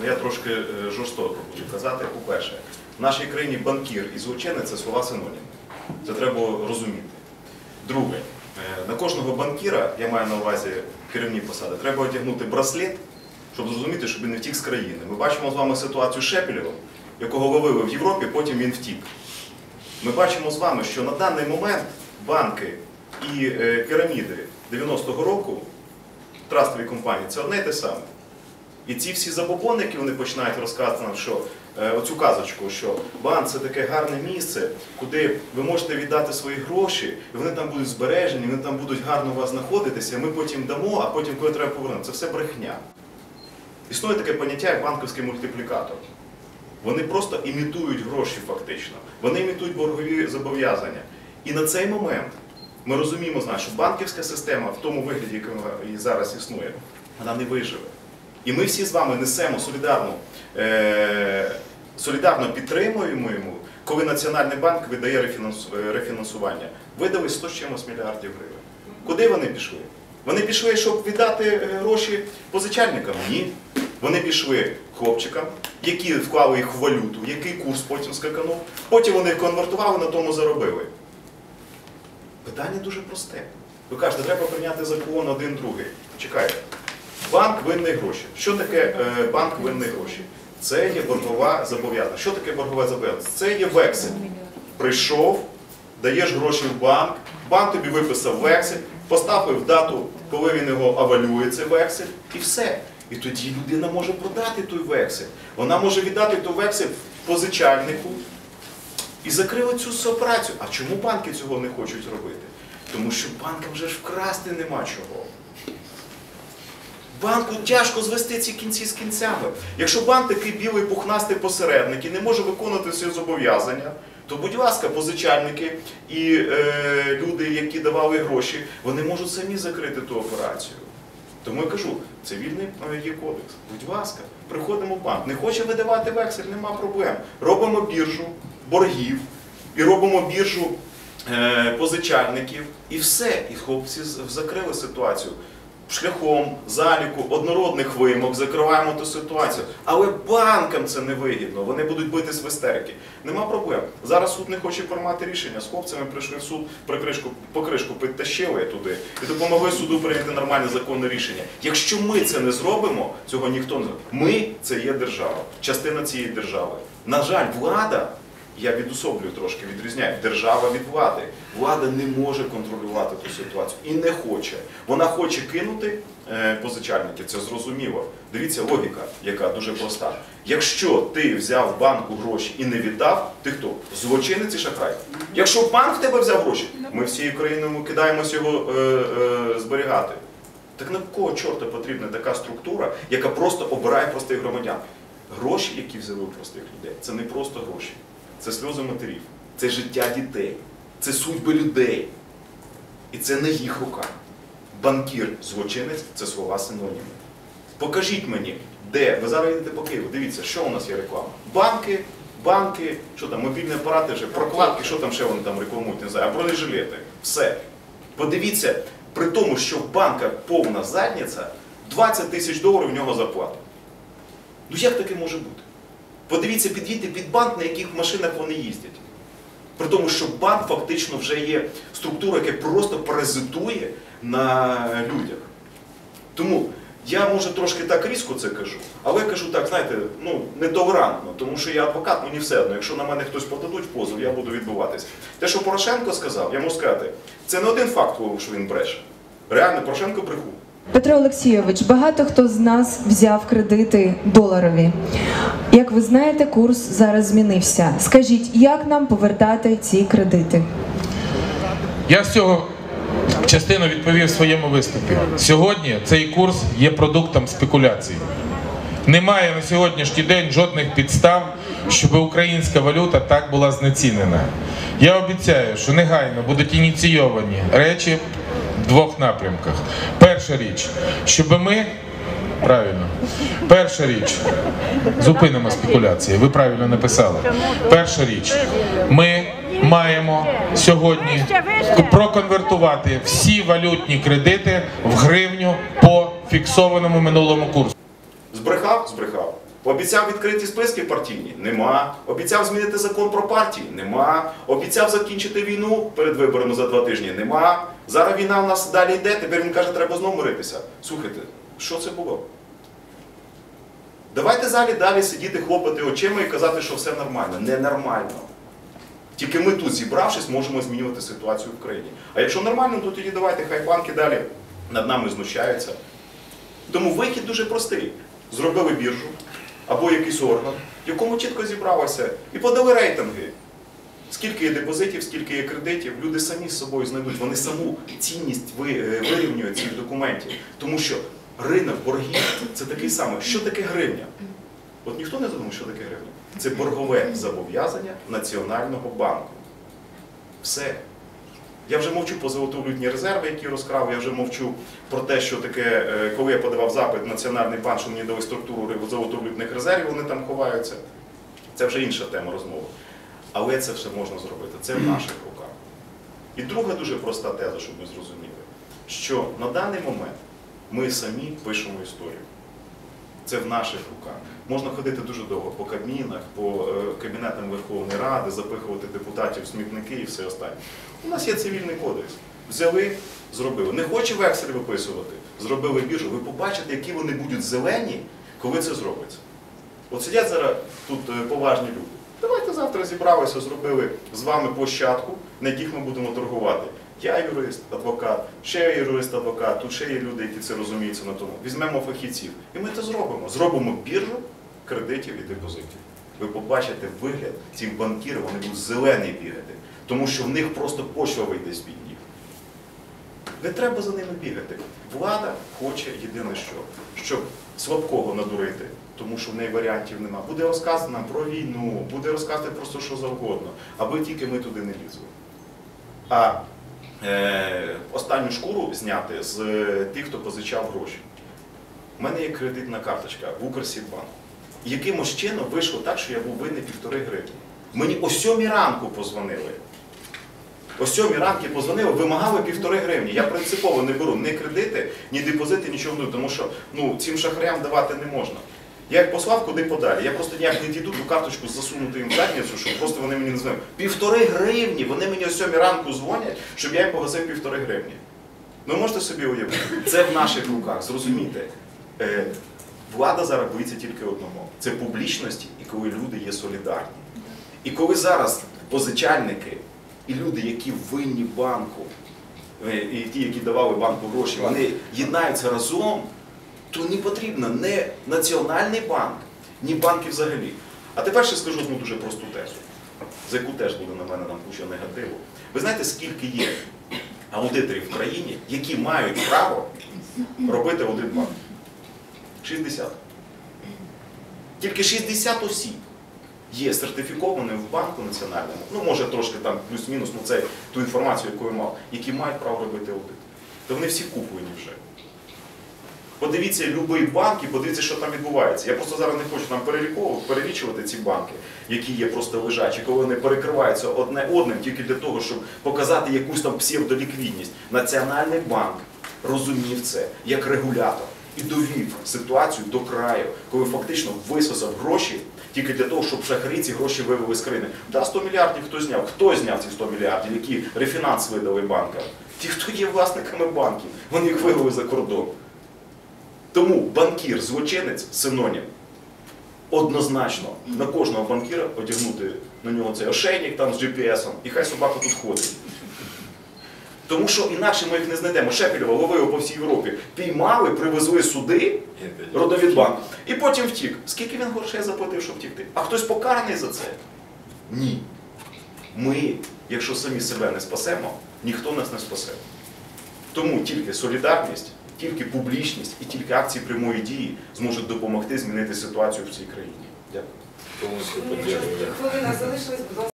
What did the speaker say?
Ну, Я трошки е, жорстоко буду казати. По-перше, в нашій країні банкір і злочинець це слова синоніми. Це треба розуміти. Друге, е, на кожного банкіра, я маю на увазі керівні посади, треба одягнути браслет, щоб зрозуміти, щоб він не втік з країни. Ми бачимо з вами ситуацію з Шепелєвим, якого ловили в Європі, потім він втік. Ми бачимо з вами, що на даний момент банки і е, піраміди 90-го року, трастові компанії, це одне і те саме. І ці всі забобонники вони починають розказувати нам, що е, оцю казочку, що банк це таке гарне місце, куди ви можете віддати свої гроші, і вони там будуть збережені, вони там будуть гарно у вас знаходитися, ми потім дамо, а потім, коли треба повернути, це все брехня. Існує таке поняття, як банківський мультиплікатор. Вони просто імітують гроші фактично. Вони імітують боргові зобов'язання. І на цей момент ми розуміємо, що банківська система в тому вигляді, і зараз існує, вона не виживе. І ми всі з вами несемо солідарну, е, солідарно підтримуємо йому, коли Національний банк видає е, рефінансування. Видали 100 з чимось мільярдів гривень. Куди вони пішли? Вони пішли, щоб віддати е, гроші позичальникам? Ні. Вони пішли хлопчикам, які вклали їх в валюту, який курс потім скаканув. Потім вони конвертували, на тому заробили. Питання дуже просте. Ви кажете, треба прийняти закон один другий. Чекайте. Банк винний гроші. Що таке е, банк винний гроші? Це є боргова зобов'язання. Що таке боргове зобов'язання? Це є вексель. Прийшов, даєш гроші в банк, банк тобі виписав вексель, поставив дату, коли він його авалює, цей вексель, і все. І тоді людина може продати той вексель. Вона може віддати той вексель позичальнику і закрили цю операцію. А чому банки цього не хочуть робити? Тому що банкам вже ж вкрасти нема чого. Банку тяжко звести ці кінці з кінцями. Якщо банк такий білий пухнастий посередник і не може виконувати свої зобов'язання, то, будь ласка, позичальники і е, люди, які давали гроші, вони можуть самі закрити ту операцію. Тому я кажу, цивільний е, є кодекс. Будь ласка, приходимо в банк. Не хоче видавати вексель, нема проблем. Робимо біржу боргів і робимо біржу е, позичальників, і все. І хлопці закрили ситуацію. Шляхом заліку однородних вимог закриваємо ту ситуацію. Але банкам це не вигідно. Вони будуть битись в істерики. Нема проблем. Зараз суд не хоче приймати рішення. З хлопцями прийшли в суд, прикришку, покришку підтащили туди і допомогли суду прийняти нормальне законне рішення. Якщо ми це не зробимо, цього ніхто не зробить. Ми це є держава, частина цієї держави. На жаль, влада. Я відособлюю трошки, відрізняю держава від влади. Влада не може контролювати ту ситуацію і не хоче. Вона хоче кинути е, позичальників, це зрозуміло. Дивіться, логіка, яка дуже проста. Якщо ти взяв в банку гроші і не віддав, ти хто? Злочинець і шахрай. Якщо банк в тебе взяв гроші, ми всією країною кидаємося його е, е, зберігати. Так на кого чорта потрібна така структура, яка просто обирає простих громадян? Гроші, які взяли у простих людей, це не просто гроші, це сльози матерів, це життя дітей, це судьби людей. І це не їх рука. Банкір, злочинець це слова синоніми. Покажіть мені, де ви зараз йдете по Києву. Дивіться, що у нас є реклама. Банки, банки, що там, мобільні апарати, вже, прокладки, що там ще вони там рекламують, не знаю, а бронежилети. Все. Подивіться, при тому, що в банках повна задниця, 20 тисяч доларів в нього зарплата. Ну як таке може бути? Подивіться, підійдіть під банк, на яких машинах вони їздять. При тому, що банк фактично вже є структура, яка просто паразитує на людях. Тому я може трошки так різко це кажу, але я кажу так, знаєте, ну нетолерантно, тому що я адвокат, мені все одно. Якщо на мене хтось подадуть позов, я буду відбуватись. Те, що Порошенко сказав, я можу сказати, це не один факт, що він бреше. Реально, Порошенко бреху. Петро Олексійович, багато хто з нас взяв кредити доларові. Як ви знаєте, курс зараз змінився. Скажіть, як нам повертати ці кредити? Я з цього частину відповів в своєму виступі. Сьогодні цей курс є продуктом спекуляцій. Немає на сьогоднішній день жодних підстав, щоб українська валюта так була знецінена. Я обіцяю, що негайно будуть ініційовані речі в двох напрямках. Перша річ, щоб ми правильно, перша річ, зупинимо спекуляції. Ви правильно написали. Перша річ, ми маємо сьогодні проконвертувати всі валютні кредити в гривню по фіксованому минулому курсу. Збрехав, збрехав. Обіцяв відкриті списки партійні? Нема. Обіцяв змінити закон про партії? Нема. Обіцяв закінчити війну перед виборами за два тижні? Нема. Зараз війна в нас далі йде, тепер він каже, треба знову миритися. Слухайте, що це було? Давайте залі далі сидіти, хлопати очима і казати, що все нормально. Ненормально. Тільки ми тут, зібравшись, можемо змінювати ситуацію в країні. А якщо нормально, то тоді давайте, хай банки далі над нами знущаються. Тому вихід дуже простий. Зробили біржу або якийсь орган, в якому чітко зібралося, і подали рейтинги. Скільки є депозитів, скільки є кредитів, люди самі з собою знайдуть, вони саму цінність е, вирівнюють цих документів. Тому що ринок боргів це такий самий. Що таке гривня? От ніхто не задумав, що таке гривня. Це боргове зобов'язання Національного банку. Все. Я вже мовчу про золотовалютні резерви, які розкрав, я вже мовчу про те, що таке, е, коли я подавав запит Національний банк, що мені дали структуру золотовалютних резервів, вони там ховаються. Це вже інша тема розмови. Але це все можна зробити. Це в наших руках. І друга дуже проста теза, щоб ви зрозуміли, що на даний момент ми самі пишемо історію. Це в наших руках. Можна ходити дуже довго по кабінах, по е, кабінетам Верховної Ради, запихувати депутатів смітники і все останнє. У нас є цивільний кодекс. Взяли, зробили. Не хоче вексель виписувати, зробили біржу. Ви побачите, які вони будуть зелені, коли це зробиться. От сидять зараз тут е, поважні люди. Давайте завтра зібралися, зробили з вами площадку, на яких ми будемо торгувати. Я юрист, адвокат, ще є юрист, адвокат, тут ще є люди, які це розуміються на тому. Візьмемо фахівців. І ми це зробимо. Зробимо біржу кредитів і депозитів. Ви побачите вигляд цих банкірів, вони будуть зелені бігати, тому що в них просто почва вийде з-під. Не треба за ними бігати. Влада хоче єдине що, щоб слабкого надурити, тому що в неї варіантів нема. Буде розказано про війну, буде розказувати просто що завгодно, аби тільки ми туди не лізли. А останню шкуру зняти з е, тих, хто позичав гроші. У мене є кредитна карточка в Укрсібанку. Якимось чином вийшло так, що я був винний півтори гривні. Мені о сьомій ранку позвонили. О сьомій ранки позвонили, вимагали півтори гривні. Я принципово не беру ні кредити, ні депозити, нічого тому що ну, цим шахарям давати не можна. Я їх послав куди подалі. Я просто ніяк не дійду ту карточку засунути їм в задницю, щоб просто вони мені не дзвонили. Півтори гривні! Вони мені о сьомій ранку дзвонять, щоб я їм погасив півтори гривні. Ви можете собі уявити? Це в наших руках, зрозумійте. Е, влада зараз боїться тільки одного: це публічності і коли люди є солідарні. І коли зараз позичальники і люди, які винні банку, е, і ті, які давали банку гроші, вони єднаються разом, то не потрібно не Національний банк, ні банки взагалі. А тепер ще скажу одну дуже просту тезу, за яку теж буде на мене нам куча негативу. Ви знаєте, скільки є аудиторів в країні, які мають право робити аудит банку? 60. Тільки 60 осіб є сертифікованими в банку національному, ну може трошки там плюс-мінус, ну це ту інформацію, яку я мав, які мають право робити аудит. То вони всі куплені вже. Подивіться будь-який банк і подивіться, що там відбувається. Я просто зараз не хочу там перелічувати ці банки, які є просто лежачі, коли вони перекриваються одне одним тільки для того, щоб показати якусь там псевдоліквідність. Національний банк розумів це як регулятор і довів ситуацію до краю, коли фактично висосав гроші тільки для того, щоб шахарі ці гроші вивели з країни. Да, 100 мільярдів хто зняв? Хто зняв ці 100 мільярдів, які рефінанс видали банкам? Ті, хто є власниками банків, вони їх вивели за кордон. Тому банкір, злочинець, синонім. Однозначно на кожного банкіра одягнути на нього цей ошейник там з GPS-ом, і хай собака тут ходить. Тому що інакше ми їх не знайдемо. Шепелєва ловили по всій Європі. Піймали, привезли суди, родовідбанк, і потім втік. Скільки він грошей заплатив, щоб втікти? А хтось покараний за це? Ні. Ми, якщо самі себе не спасемо, ніхто нас не спасе. Тому тільки солідарність, тільки публічність і тільки акції прямої дії зможуть допомогти змінити ситуацію в цій країні. Дякую. Хвилина залишилась, будь ласка.